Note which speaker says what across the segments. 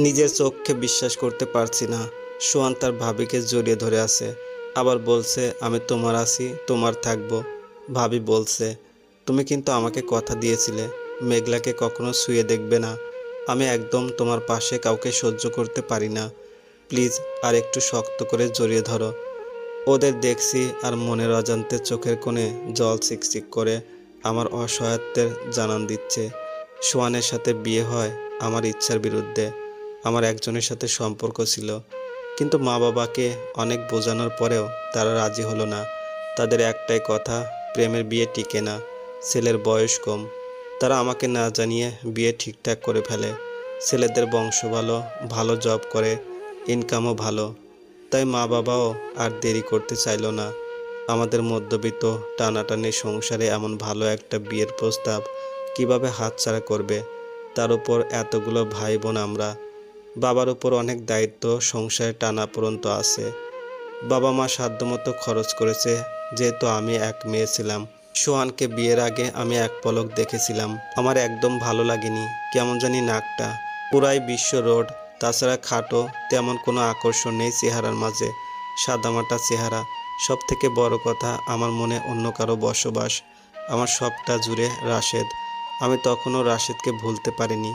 Speaker 1: নিজের চোখকে বিশ্বাস করতে পারছি না। সোয়ান তার ভাবিকে জড়িয়ে ধরে আছে। আবার বলছে, আমি তোমার আছি, তোমার থাকব। ভাবি বলছে, তুমি কিন্তু আমাকে কথা দিয়েছিলে। মেঘলাকে কখনো শুয়ে দেখবে না। আমি একদম তোমার পাশে কাউকে সহ্য করতে পারি না। প্লিজ, আর একটু শক্ত করে জড়িয়ে ধরো। ওদের দেখছি আর মনের অজান্তে চোখের কোণে জল চিকচিক করে আমার অসহায়ত্বের জানান দিচ্ছে। সোয়ানের সাথে বিয়ে হয় আমার ইচ্ছার বিরুদ্ধে। আমার একজনের সাথে সম্পর্ক ছিল। কিন্তু মা বাবাকে অনেক বোঝানোর পরেও তারা রাজি হলো না। তাদের একটাই কথা, প্রেমের বিয়ে টিকে না, ছেলের বয়স কম। তারা আমাকে না জানিয়ে বিয়ে ঠিকঠাক করে ফেলে। ছেলেদের বংশ ভালো ভালো জব করে ইনকামও ভালো। তাই মা বাবাও আর দেরি করতে চাইলো না। আমাদের মধ্যবিত্ত টানাটানি সংসারে এমন ভালো একটা বিয়ের প্রস্তাব কীভাবে হাতছাড়া করবে? তার উপর এতগুলো ভাই বোন আমরা বাবার উপর অনেক দায়িত্ব সংসারে টানা পর্যন্ত আছে। বাবা মা সাধ্যমতো খরচ করেছে, যেহেতু আমি এক মেয়ে ছিলাম। সোহানকে বিয়ের আগে আমি এক পলক দেখেছিলাম। আমার একদম ভালো লাগেনি, কেমন জানি নাকটা। পুরাই বিশ্ব রোড, তাছাড়া খাটো তেমন কোনো আকর্ষণ নেই চেহারার মাঝে। সাদামাটা চেহারা সব থেকে বড় কথা আমার মনে অন্য কারও বসবাস। আমার সবটা জুড়ে রাশেদ। আমি তখনও রাশেদকে ভুলতে পারিনি।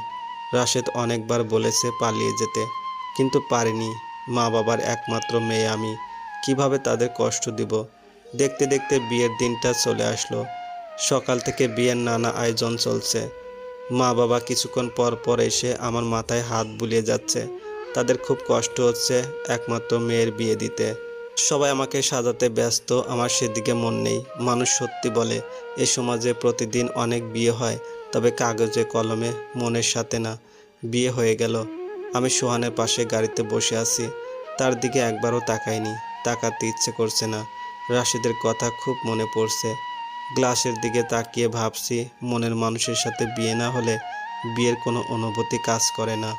Speaker 1: রাশেদ অনেকবার বলেছে পালিয়ে যেতে, কিন্তু পারিনি। মা বাবার একমাত্র মেয়ে আমি, কীভাবে তাদের কষ্ট দিব? দেখতে দেখতে বিয়ের দিনটা চলে আসলো। সকাল থেকে বিয়ের নানা আয়োজন চলছে। মা বাবা কিছুক্ষণ পর পর এসে আমার মাথায় হাত বুলিয়ে যাচ্ছে। তাদের খুব কষ্ট হচ্ছে একমাত্র মেয়ের বিয়ে দিতে। সবাই আমাকে সাজাতে ব্যস্ত, আমার সেদিকে মন নেই। মানুষ সত্যি বলে, এ সমাজে প্রতিদিন অনেক বিয়ে হয় তবে কাগজে কলমে মনের সাথে না, বিয়ে হয়ে গেল। আমি সোহানের পাশে গাড়িতে বসে আছি, তার দিকে একবারও তাকাইনি, তাকাতে ইচ্ছে করছে না। রাশিদের কথা খুব মনে পড়ছে। গ্লাসের দিকে তাকিয়ে ভাবছি, মনের মানুষের সাথে বিয়ে না হলে বিয়ের কোনো অনুভূতি কাজ করে না।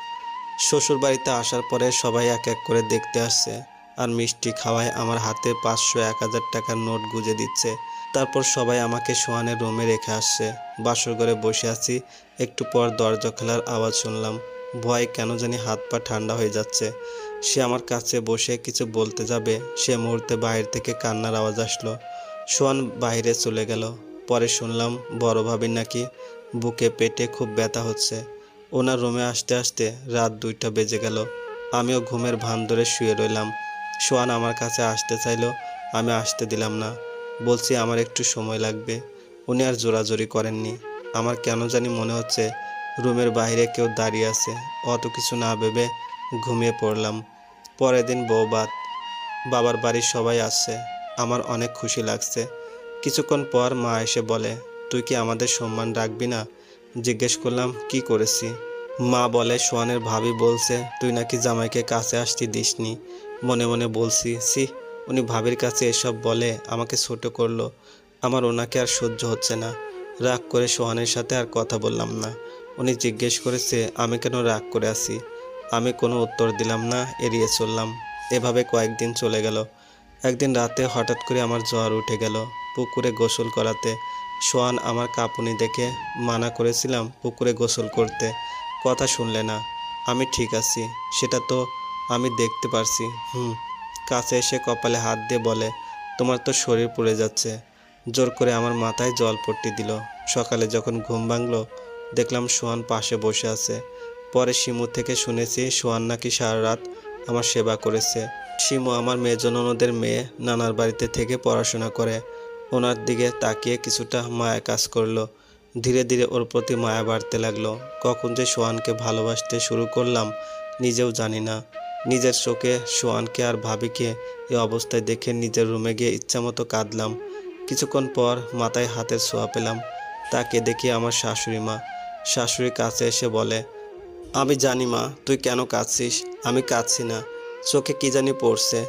Speaker 1: শ্বশুর বাড়িতে আসার পরে সবাই এক এক করে দেখতে আসছে, আর মিষ্টি খাওয়ায় আমার হাতে পাঁচশো এক হাজার টাকার নোট গুজে দিচ্ছে। তারপর সবাই আমাকে সোহানের রুমে রেখে আসছে। বাসর ঘরে বসে আছি, একটু পর দরজা খোলার আওয়াজ শুনলাম। ভয় কেন জানি হাত পা ঠান্ডা হয়ে যাচ্ছে। সে আমার কাছে বসে কিছু বলতে যাবে, সে মুহূর্তে বাইরে থেকে কান্নার আওয়াজ আসলো। সোহান বাইরে চলে গেল। পরে শুনলাম, বড় ভাবির নাকি বুকে পেটে খুব ব্যথা হচ্ছে। ওনার রুমে আসতে আসতে রাত দুইটা বেজে গেল। আমিও ঘুমের ভান ধরে শুয়ে রইলাম। সোহান আমার কাছে আসতে চাইলো, আমি আসতে দিলাম না। বলছি, আমার একটু সময় লাগবে। উনি আর জোরাজোরি করেননি। আমার কেন জানি মনে হচ্ছে রুমের বাইরে কেউ দাঁড়িয়ে আছে। অত কিছু না ভেবে ঘুমিয়ে পড়লাম। পরের দিন বৌবাত বাবার বাড়ির সবাই আসছে। আমার অনেক খুশি লাগছে। কিছুক্ষণ পর মা এসে বলে, তুই কি আমাদের সম্মান রাখবি না? জিজ্ঞেস করলাম, কি করেছি? মা বলে সোয়ানের ভাবি বলছে, তুই নাকি জামাইকে কাছে আসতে দিসনি। মনে মনে বলছি সি উনি ভাবির কাছে এসব বলে আমাকে ছোট করল। আমার ওনাকে আর সহ্য হচ্ছে না। রাগ করে সোহানের সাথে আর কথা বললাম না। উনি জিজ্ঞেস করেছে, আমি কেন রাগ করে আছি? আমি কোনো উত্তর দিলাম না, এড়িয়ে চললাম। এভাবে কয়েকদিন চলে গেল। একদিন রাতে হঠাৎ করে আমার জ্বর উঠে গেল পুকুরে গোসল করাতে। সোয়ান আমার কাঁপুনি দেখে মানা করেছিলাম পুকুরে গোসল করতে। কথা শুনলে না। আমি ঠিক আছি, সেটা তো আমি দেখতে পারছি। হুম কাছে এসে কপালে হাত দিয়ে বলে, তোমার তো শরীর পড়ে যাচ্ছে। জোর করে আমার মাথায় জল পট্টি দিল। সকালে যখন ঘুম ভাঙলো, দেখলাম সোহান পাশে বসে আছে। পরে শিমু থেকে শুনেছি সোহান নাকি সারা রাত আমার সেবা করেছে। শিমু আমার মেজননদের মেয়ে, নানার বাড়িতে থেকে পড়াশোনা করে। ওনার দিকে তাকিয়ে কিছুটা মায়া কাজ করল। ধীরে ধীরে ওর প্রতি মায়া বাড়তে লাগল। কখন যে সোহানকে ভালোবাসতে শুরু করলাম, নিজেও জানি না। নিজের চোখে সোহানকে আর ভাবিকে এ অবস্থায় দেখে নিজের রুমে গিয়ে ইচ্ছামতো কাঁদলাম। কিছুক্ষণ পর মাথায় হাতের ছোঁয়া পেলাম। তাকে দেখি আমার শাশুড়ি মা। শাশুড়ি কাছে এসে বলে, আমি জানি মা, তুই কেন কাঁদছিস? আমি কাঁদছি না। চোখে কি জানি পড়ছে।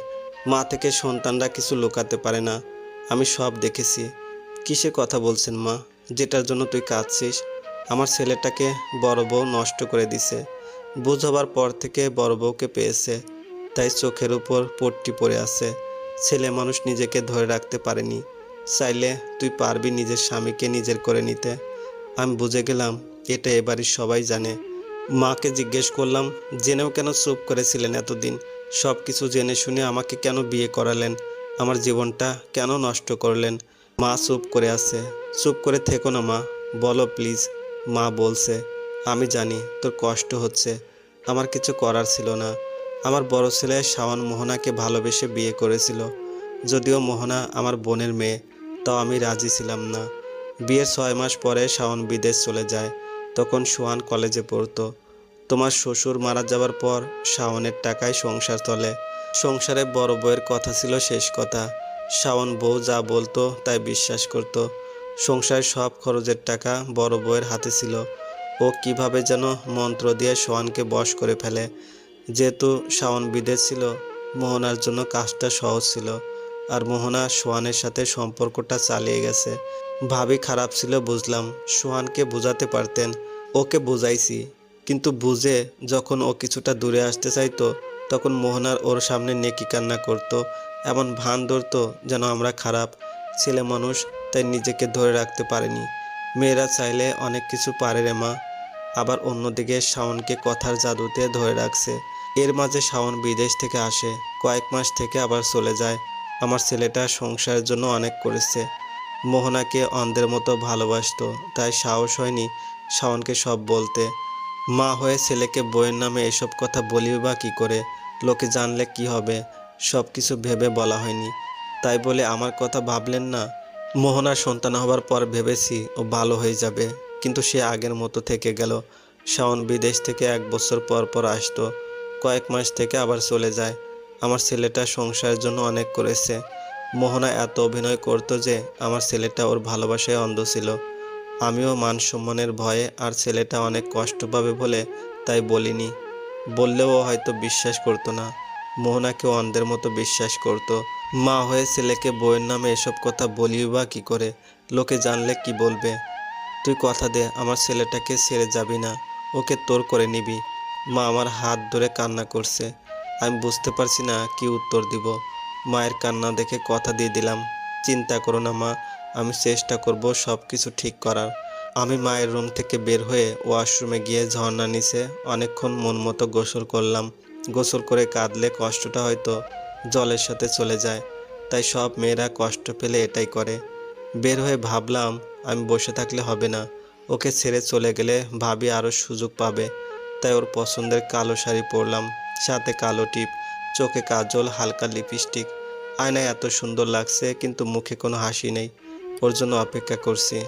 Speaker 1: মা থেকে সন্তানরা কিছু লুকাতে পারে না। আমি সব দেখেছি। কিসে কথা বলছেন মা? যেটার জন্য তুই কাঁদছিস? আমার ছেলেটাকে বড় বউ নষ্ট করে দিছে। বুঝ হবার পর থেকে বড় বউকে পেয়েছে, তাই চোখের উপর পট্টি পড়ে আছে। ছেলে মানুষ নিজেকে ধরে রাখতে পারেনি, চাইলে তুই পারবি নিজের স্বামীকে নিজের করে নিতে। আমি বুঝে গেলাম, এটা এবারই সবাই জানে। মাকে জিজ্ঞেস করলাম, জেনেও কেন চুপ করেছিলেন এতদিন? সব কিছু জেনে শুনে আমাকে কেন বিয়ে করালেন? আমার জীবনটা কেন নষ্ট করলেন? মা চুপ করে আছে। চুপ করে থেকো না মা, বলো প্লিজ। মা বলছে। আমি জানি তোর কষ্ট হচ্ছে। আমার কিছু করার ছিল না। আমার বড় ছেলে শাওন মোহনাকে ভালোবেসে বিয়ে করেছিল। যদিও মোহনা আমার বোনের মেয়ে, তাও আমি রাজি ছিলাম না। বিয়ের ছয় মাস পরে শাওন বিদেশ চলে যায়। তখন সোহান কলেজে পড়তো। তোমার শ্বশুর মারা যাওয়ার পর শাওনের টাকায় সংসার চলে। সংসারে বড় বউয়ের কথা ছিল শেষ কথা। শাওন বউ যা বলতো তাই বিশ্বাস করত। সংসারের সব খরচের টাকা বড় বউয়ের হাতে ছিল। ও কীভাবে যেন মন্ত্র দিয়ে সোহানকে বশ করে ফেলে। যেহেতু শাওন বিদেশ ছিল, মোহনার জন্য কাজটা সহজ ছিল আর মোহনা সোহানের সাথে সম্পর্কটা চালিয়ে গেছে। ভাবি খারাপ ছিল, বুঝলাম। সোহানকে বোঝাতে পারতেন, ওকে বুঝাইছি। কিন্তু বুঝে যখন ও কিছুটা দূরে আসতে চাইতো, তখন মোহনার ওর সামনে নেকি কান্না করতো। এমন ভান ধরতো যেন আমরা খারাপ ছেলে মানুষ, তাই নিজেকে ধরে রাখতে পারেনি। মেয়েরা চাইলে অনেক কিছু পারে রে মা। আবার অন্যদিকে শাওনকে কথার জাদুতে ধরে রাখছে। এর মাঝে শাওন বিদেশ থেকে আসে। কয়েক মাস থেকে আবার চলে যায়। আমার ছেলেটা সংসারের জন্য অনেক করেছে। মোহনাকে অন্ধের মতো ভালোবাসতো, তাই সাহস হয়নি শাওনকে সব বলতে। মা হয়ে ছেলেকে বইয়ের নামে এসব কথা বলিও বা কী করে? লোকে জানলে কি হবে? সব কিছু ভেবে বলা হয়নি। তাই বলে আমার কথা ভাবলেন না? মোহনার সন্তান হবার পর ভেবেছি ও ভালো হয়ে যাবে। কিন্তু সে আগের মতো থেকে গেল। শাওন বিদেশ থেকে এক বছর পর পর আসতো। কয়েক মাস থেকে আবার চলে যায়। আমার ছেলেটা সংসারের জন্য অনেক করেছে। মোহনা এত অভিনয় করতো যে আমার ছেলেটা ওর ভালোবাসায় অন্ধ ছিল। আমিও মান সম্মানের ভয়ে আর ছেলেটা অনেক কষ্ট পাবে বলে তাই বলিনি। বললেও হয়তো বিশ্বাস করতো না। মোহনাকে অন্ধের মতো বিশ্বাস করতো। মা হয়ে ছেলেকে বইয়ের নামে এসব কথা বলিও বা কী করে? লোকে জানলে কি বলবে? তুই কথা দে, আমার ছেলেটাকে ছেড়ে যাবি না। ওকে তোর করে নিবি। মা আমার হাত ধরে কান্না করছে। আমি বুঝতে পারছি না কি উত্তর দিব। মায়ের কান্না দেখে কথা দিয়ে দিলাম। চিন্তা করো না, মা। আমি চেষ্টা করব সব কিছু ঠিক করার। আমি মায়ের রুম থেকে বের হয়ে ওয়াশরুমে গিয়ে ঝর্ণা নিচে অনেকক্ষণ মন মতো গোসল করলাম। গোসল করে কাঁদলে কষ্টটা হয়তো জলের সাথে চলে যায়। তাই সব মেয়েরা কষ্ট পেলে এটাই করে। বের হয়ে ভাবলাম আমি বসে থাকলে হবে না। ওকে ছেড়ে চলে গেলে ভাবি আরও সুযোগ পাবে। তাই ওর পছন্দের কালো শাড়ি পরলাম, সাথে কালো টিপ, চোখে কাজল, হালকা লিপস্টিক। আয়নায় এত সুন্দর লাগছে, কিন্তু মুখে কোনো হাসি নেই। ওর জন্য অপেক্ষা করছি।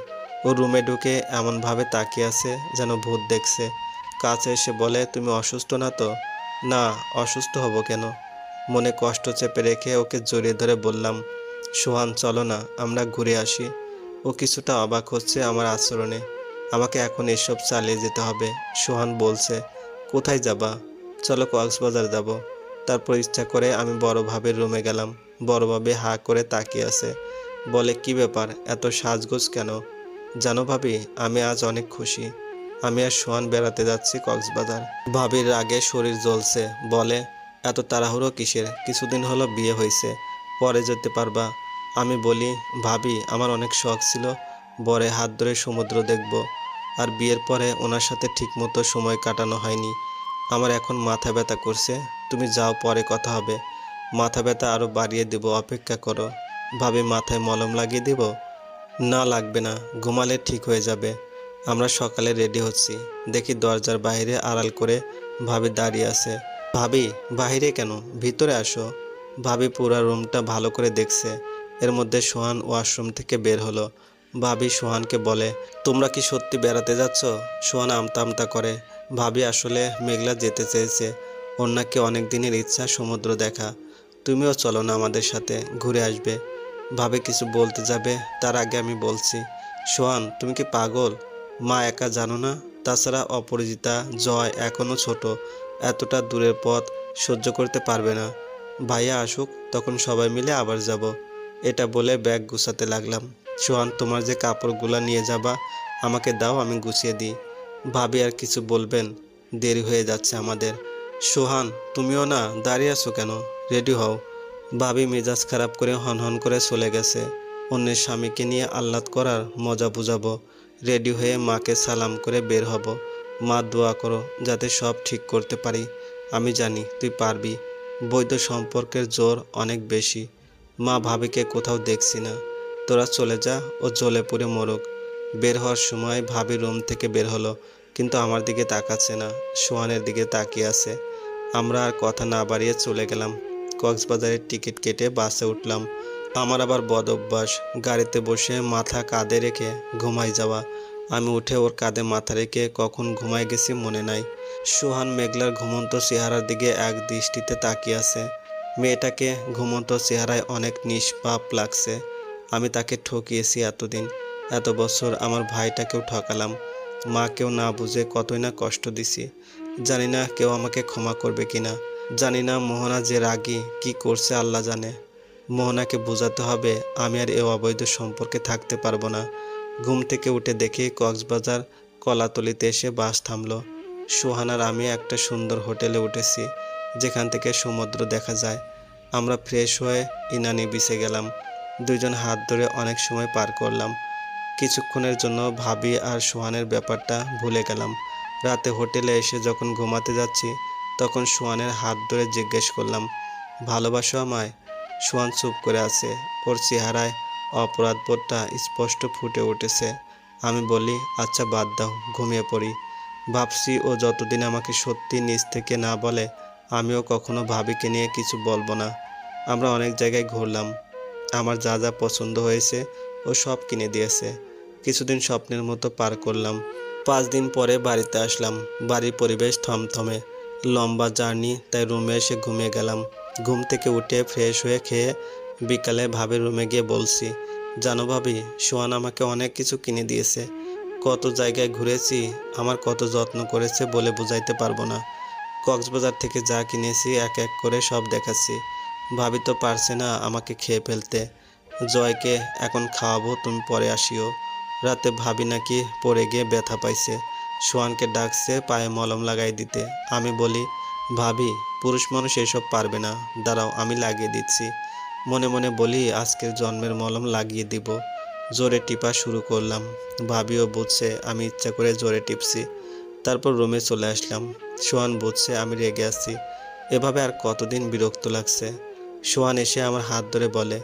Speaker 1: ও রুমে ঢুকে এমনভাবে তাকিয়ে আছে, যেন ভূত দেখছে। কাছে এসে বলে, তুমি অসুস্থ না তো? না, অসুস্থ হব কেন? মনে কষ্ট চেপে রেখে ওকে জড়িয়ে ধরে বললাম, সোহান, চলো না, আমরা ঘুরে আসি। ও কিছুটা অবাক হচ্ছে আমার আচরণে। আমাকে এখন এসব চালিয়ে যেতে হবে, সোহান বলছে। কোথায় যাবা? চলো কক্সবাজার যাব। তারপর ইচ্ছা করে আমি বড় ভাবের রুমে গেলাম। বড় ভাবে হা করে তাকিয়ে আছে। বলে, কি ব্যাপার? এত সাজগোজ কেন? জানো ভাবি, আমি আজ অনেক খুশি। আমি আর সোহান বেড়াতে যাচ্ছি কক্সবাজার। ভাবির রাগে শরীর জ্বলছে। বলে, এত তাড়াহুড়ো কিসের? কিছুদিন হলো বিয়ে হয়েছে পরে যেতে পারবা। আমি বলি, ভাবি, আমার অনেক শখ ছিল। বরে হাত ধরে সমুদ্র দেখব। আর বিয়ের পরে ওনার সাথে ঠিকমতো সময় কাটানো হয়নি। আমার এখন মাথা ব্যথা করছে। তুমি যাও, পরে কথা হবে। মাথা ব্যথা আরও বাড়িয়ে দেব, অপেক্ষা করো। ভাবি, মাথায় মলম লাগিয়ে দেব? না, লাগবে না। ঘুমালে ঠিক হয়ে যাবে। আমরা সকালে রেডি হচ্ছি। দেখি দরজার বাইরে আড়াল করে ভাবি দাঁড়িয়ে আছে। ভাবি, বাইরে কেন? ভিতরে আসো। ভাবি পুরা রুমটা ভালো করে দেখছে। এর মধ্যে সোহান ওয়াশরুম থেকে বের হলো। ভাবি সোহানকে বলে, তোমরা কি সত্যি বেড়াতে যাচ্ছ? সোহান আমতা আমতা করে, ভাবি আসলে মেঘলা যেতে চেয়েছে। নাকি অনেক দিনের ইচ্ছা সমুদ্র দেখা। তুমিও চলো না আমাদের সাথে, ঘুরে আসবে। ভাবে কিছু বলতে যাবে, তার আগে আমি বলছি, সোহান, তুমি কি পাগল? মা একা জানো না? তাছাড়া অপরিচিতা জয় এখনও ছোট। এতটা দূরের পথ সহ্য করতে পারবে না। ভাইয়া আসুক, তখন সবাই মিলে আবার যাব। এটা বলে ব্যাগ গুছাতে লাগলাম। সোহান, তোমার যে কাপড়গুলো নিয়ে যাবা, আমাকে দাও, আমি গুছিয়ে দিই। ভাবি আর কিছু বলবেন, দেরি হয়ে যাচ্ছে আমাদের। সোহান, তুমিও না দাঁড়িয়ে আছো কেন? রেডি হও। ভাবি মেজাজ খারাপ করে হনহন করে চলে গেছে। অন্যের স্বামীকে নিয়ে আহ্লাদ করার মজা বুঝাবো। রেডি হয়ে মাকে সালাম করে বের হব। মা, দোয়া করো যাতে সব ঠিক করতে পারি। আমি জানি তুই পারবি। বৈধ সম্পর্কের জোর অনেক বেশি। মা ভাবিকে কোথাও দেখছি না। তোরা চলে যা ও জ্বলে পুড়ে মরুক। বের হওয়ার সময় ভাবি রুম থেকে বের হলো, কিন্তু আমার দিকে তাকাচ্ছে না, সোহানের দিকে তাকিয়ে আছে। আমরা আর কথা না বাড়িয়ে চলে গেলাম। কক্সবাজারের টিকিট কেটে বাসে উঠলাম। আমার আবার বদ অভ্যাস, গাড়িতে বসে মাথা কাঁধে রেখে ঘুমাই যাওয়া। আমি উঠে ওর কাঁধে মাথা রেখে কখন ঘুমাই গেছি মনে নাই। সোহান মেঘলার ঘুমন্ত চেহারার দিকে এক দৃষ্টিতে তাকিয়ে আছে। মেয়েটাকে ঘুমন্ত চেহারায় অনেক নিষ্পাপ লাগছে। আমি তাকে ঠকিয়েছি এতদিন। এত বছর আমার ভাইটাকেও ঠকালাম। মাকেও না বুঝে কতই না কষ্ট দিছি। জানি না কেউ আমাকে ক্ষমা করবে কিনা জানি না মোহনা যে রাগী, কি করছে আল্লাহ জানে। মোহনাকে বোঝাতে হবে আমি আর এ অবৈধ সম্পর্কে থাকতে পারব না। ঘুম থেকে উঠে দেখি কক্সবাজার কলাতলিতে এসে বাস থামলো। সোহানার আমি একটা সুন্দর হোটেলে উঠেছি, যেখান থেকে সমুদ্র দেখা যায়। আমরা ফ্রেশ হয়ে ইনানি বিছে গেলাম। দুজন হাত ধরে অনেক সময় পার করলাম। কিছুক্ষণের জন্য ভাবি আর সোহানের ব্যাপারটা ভুলে গেলাম। রাতে হোটেলে এসে যখন ঘুমাতে যাচ্ছি, তখন সোহানের হাত ধরে জিজ্ঞেস করলাম, ভালোবাসো আমায়? সোহান চুপ করে আছে। ওর চেহারায় অপরাধবোধটা স্পষ্ট ফুটে উঠেছে। আমি বলি আচ্ছা বাদ দাও, ঘুমিয়ে পড়ি। ভাবছি ও যতদিন আমাকে সত্যি নিজ থেকে না বলে আমিও কখনো ভাবিকে নিয়ে কিছু বলব না। আমরা অনেক জায়গায় ঘুরলাম। আমার যা যা পছন্দ হয়েছে ও সব কিনে দিয়েছে। কিছুদিন স্বপ্নের মতো পার করলাম। পাঁচ দিন পরে বাড়িতে আসলাম। বাড়ির পরিবেশ থমথমে। লম্বা জার্নি, তাই রুমে এসে ঘুমিয়ে গেলাম। ঘুম থেকে উঠে ফ্রেশ হয়ে খেয়ে বিকালে ভাবির রুমে গিয়ে বলছি, জানো ভাবি, সোহান আমাকে অনেক কিছু কিনে দিয়েছে। কত জায়গায় ঘুরেছি, আমার কত যত্ন করেছে বলে বুঝাইতে পারব না। কক্সবাজার থেকে যা কিনেছি, এক এক করে সব দেখাচ্ছি। ভাবি তো পারছে না আমাকে খেয়ে ফেলতে। জয়কে, এখন খাওয়াবো, তুমি পরে আসিও। রাতে ভাবি নাকি পড়ে গিয়ে ব্যথা পাইছে। সোয়ানকে ডাকছে পায়ে মলম লাগাই দিতে। আমি বলি, ভাবি, পুরুষ মানুষ এসব পারবে না। দাঁড়াও, আমি লাগিয়ে দিচ্ছি। মনে মনে বলি, আজকের জন্মের মলম লাগিয়ে দিব। জোরে টিপা শুরু করলাম। ভাবিও বুঝছে আমি ইচ্ছা করে জোরে টিপছি। তারপর রুমে চলে আসলাম। সোহান বুঝছে আমি রেগে আছি। এভাবে আর কতদিন বিরক্ত লাগছে। সোহান এসে আমার হাত ধরে বলে,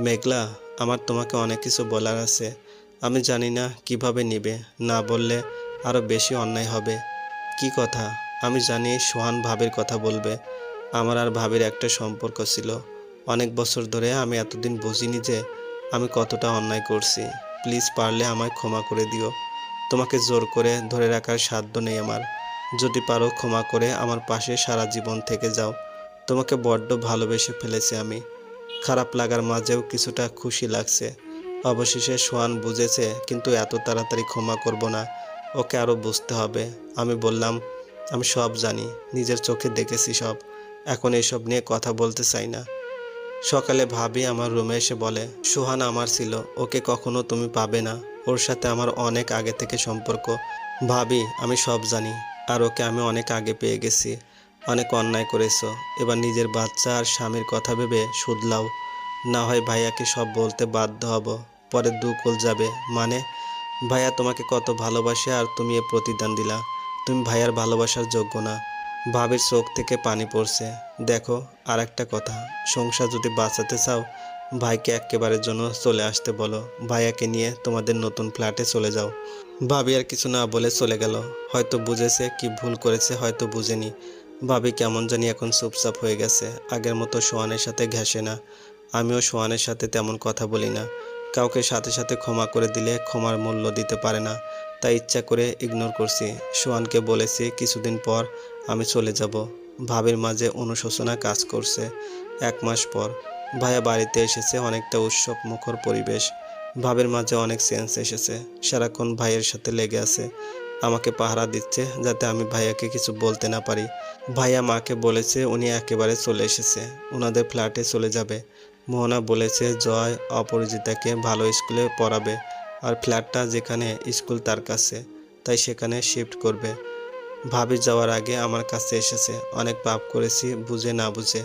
Speaker 1: মেঘলা, আমার তোমাকে অনেক কিছু বলার আছে। আমি জানি না কীভাবে নিবে। না বললে আরও বেশি অন্যায় হবে। কি কথা? আমি জানি সোহান ভাবির কথা বলবে। আমার আর ভাবির একটা সম্পর্ক ছিল। অনেক বছর ধরে আমি এতদিন বুঝিনি যে আমি কতটা অন্যায় করছি। প্লিজ পারলে আমায় ক্ষমা করে দিও। তোমাকে জোর করে ধরে রাখার সাধ্য নেই আমার। যদি পারো ক্ষমা করে আমার পাশে সারা জীবন থেকে যাও। তোমাকে বড্ড ভালোবেসে ফেলেছি আমি। খারাপ লাগার মাঝেও কিছুটা খুশি লাগছে। অবশেষে সোহান বুঝেছে, কিন্তু এত তাড়াতাড়ি ক্ষমা করব না। ওকে আরও বুঝতে হবে। আমি বললাম, আমি সব জানি। নিজের চোখে দেখেছি সব। এখন এসব নিয়ে কথা বলতে চাই না। সকালে ভাবি আমার রুমে এসে বলে, সোহান আমার ছিল। ওকে কখনো তুমি পাবে না। ওর সাথে আমার অনেক আগে থেকে সম্পর্ক। ভাবি, আমি সব জানি। আর ওকে আমি অনেক আগে পেয়ে গেছি। অনেক অন্যায় করেছ। এবার নিজের বাচ্চা আর স্বামীর কথা ভেবে শুধলাও। না হয় ভাইয়াকে সব বলতে বাধ্য হব। পরে দুকুল যাবে। মানে ভাইয়া তোমাকে কত ভালোবাসে আর তুমি এ প্রতিদান দিলা। তুমি ভাইয়ার ভালোবাসার যোগ্য না। ভাবির চোখ থেকে পানি পড়ছে। দেখো আর একটা কথা। সংসার যদি বাঁচাতে চাও ভাইকে একেবারের জন্য চলে আসতে বলো। ভাইয়াকে নিয়ে তোমাদের নতুন ফ্ল্যাটে চলে যাও। ভাবি আর কিছু না বলে চলে গেল। হয়তো বুঝেছে কি ভুল করেছে, হয়তো বুঝেনি। ভাবি কেমন জানি এখন চুপচাপ হয়ে গেছে। আগের মতো সোহানের সাথে ঘেঁষে না। আমিও সোহানের সাথে তেমন কথা বলি না। কাউকে সাথে সাথে ক্ষমা করে দিলে ক্ষমার মূল্য দিতে পারে না। তাই ইচ্ছা করে ইগনোর করছি। সোহানকে বলেছি, কিছুদিন পর আমি চলে যাব। ভাবির মাঝে অনুশোচনা কাজ করছে। এক মাস পর ভাইয়া বাড়িতে এসেছে, অনেকটা উৎসব মুখর পরিবেশ। ভাবের মাঝে অনেক সেন্স এসেছে, সারাক্ষণ ভাইয়ের সাথে লেগে আছে, আমাকে পাহারা দিচ্ছে যাতে আমি ভাইয়াকে কিছু বলতে না পারি। ভাইয়া মাকে বলেছে উনি একেবারে চলে এসেছে ওনাদের ফ্ল্যাটে চলে যাবে। মোহনা বলেছে জয় অপরাজিতাকে ভালো স্কুলে পড়াবে, আর ফ্ল্যাটটা যেখানে স্কুল তার কাছে, তাই সেখানে শিফট করবে। ভাবি যাওয়ার আগে আমার কাছে এসেছে, অনেক পাপ করেছি, বুঝে না বুঝে।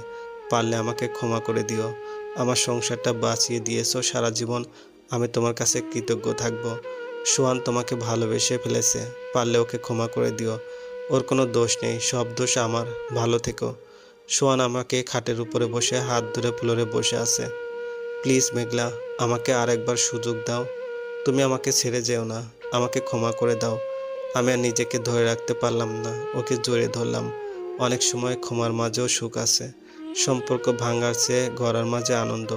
Speaker 1: পারলে আমাকে ক্ষমা করে দিও। আমার সংসারটা বাঁচিয়ে দিয়েছ সারা জীবন। আমি তোমার কাছে কৃতজ্ঞ থাকব। সোহান তোমাকে ভালোবেসে ফেলেছে। পারলে ওকে ক্ষমা করে দিও। ওর কোনো দোষ নেই। সব দোষ আমার। ভালো থেকো। সোহান আমাকে খাটের উপরে বসে হাত ধরে ফ্লোরে বসে আছে। প্লিজ মেঘলা, আমাকে আর একবার সুযোগ দাও। তুমি আমাকে ছেড়ে যেও না। আমাকে ক্ষমা করে দাও। আমি আর নিজেকে ধরে রাখতে পারলাম না। ওকে জড়িয়ে ধরলাম। অনেক সময় ক্ষমার মাঝেও সুখ আছে। সম্পর্ক ভাঙার চেয়ে গড়ার মাঝে আনন্দ।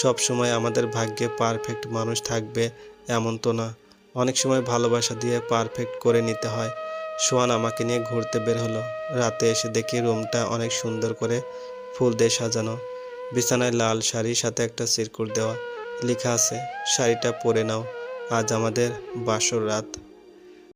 Speaker 1: সব সময় আমাদের ভাগ্যে পারফেক্ট মানুষ থাকবে এমন তো না। অনেক সময় ভালোবাসা দিয়ে পারফেক্ট করে নিতে হয়। সোহান আমাকে নিয়ে ঘুরতে বের হলো। রাতে এসে দেখি রুমটা অনেক সুন্দর করে ফুল দিয়ে সাজানো। বিছানায় লাল শাড়ির সাথে একটা সিরকুট দেওয়া লেখা আছে, শাড়িটা পরে নাও। আজ আমাদের বাসর রাত।